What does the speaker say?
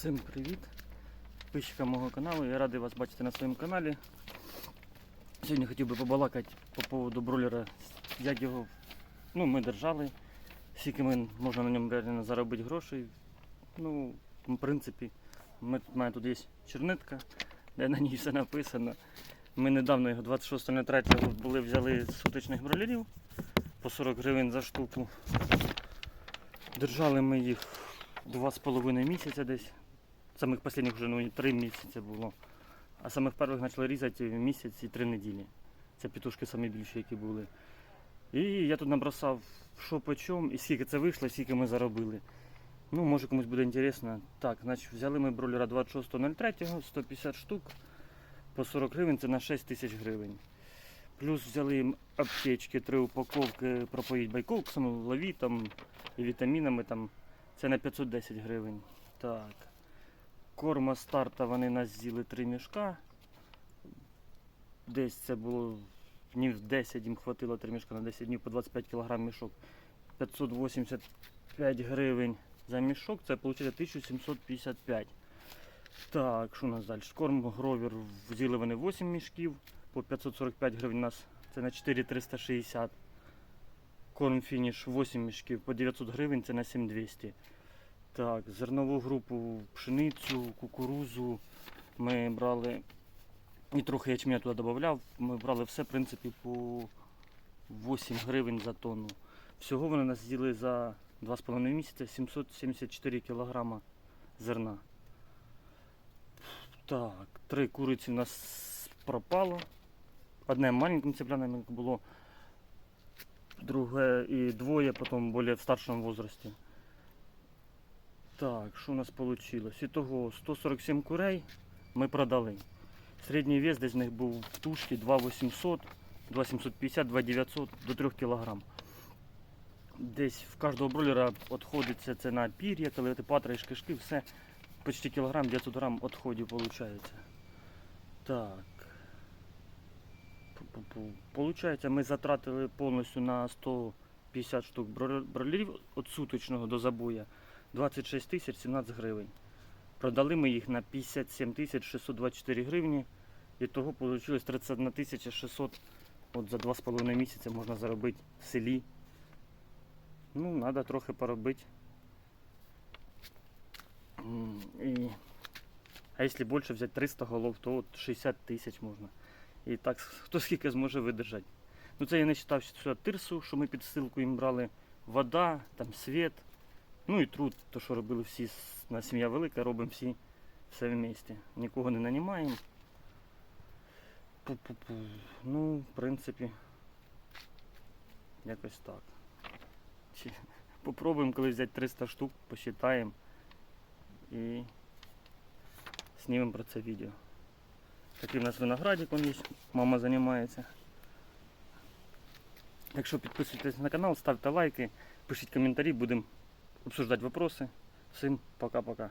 Всім привіт! Підписчикам мого каналу. Я радий вас бачити на своєму каналі. Сьогодні хотів би побалакати по поводу бройлера, як його ну, ми держали, скільки ми можна на ньому заробити грошей. Ну, в принципі, ми, в мене тут є чернитка, де на ній все написано. Ми недавно його 26.03 були взяли з сутичних бройлерів по 40 гривень за штуку. Держали ми їх два з половиною місяця десь. Самих останніх вже ну, три місяці було. А самих перших почали різати місяць і три неділі. Це петушки самі більші, які були. І я тут набросав, що по чому і скільки це вийшло, і скільки ми заробили. Ну, може комусь буде інтересно. Так, значить, взяли ми бройлера 26.03, 150 штук по 40 гривень, це на 6 тисяч гривень. Плюс взяли їм аптечки, три упаковки пропоїть байкоксом, лавітом і вітамінами там. Це на 510 гривень. Так. Корма старта вони нас з'їли три мішка. Десь це було днів 10, їм хватило три мішка на 10 днів по 25 кг мішок. 585 гривень за мішок, це виходить 1755. Так, що у нас далі? Корм гровер взяли вони 8 мішків по 545 гривень у нас. Це на 4360. Корм фініш 8 мішків по 900 гривень, це на 7200. Так, зернову групу, пшеницю, кукурузу ми брали. І трохи ячменя туди додавав. Ми брали все, в принципі, по 8 гривень за тонну. Всього вони нас з'їли за 2,5 місяця 774 кілограма зерна. Так, три куриці у нас пропало. Одне маленьким цепляним було, друге і двоє, потім більш в старшому возрасті. Так, що у нас вийшло? Ітого 147 курей ми продали. Середній вес десь в них був в тушці 2800, 2750, 2900 до 3 кг. Десь в кожного бройлера відходиться це на пір'я, коли ти патраєш кишки, все почти кілограм 900 грам відходів виходить. Так. Получається, ми затратили повністю на 150 штук бройлерів від суточного до забоя 26 тисяч 17 гривень. Продали ми їх на 57 тисяч 624 гривні. І того вийшло 31 тисяча 600 от за 2,5 місяця можна заробити в селі. Ну, треба трохи поробити. І... А якщо більше взяти 300 голов, то от 60 тисяч можна. І так хто скільки зможе видержати. Ну це я не вважав сюди тирсу, що ми під ссилку їм брали. Вода, там світ. Ну і труд, то що робили всі, на сім'я велика, робимо всі все в місті. Нікого не нанімаємо. Пу-пу-пу. Ну, в принципі, якось так. Чи- Попробуємо коли взяти 300 штук, посчитаємо і знімемо про це відео. Такий в нас виноградик є, мама займається. Якщо підписуєтесь на канал, ставте лайки, пишіть коментарі, будемо обсуждати вопросы. Всем пока-пока.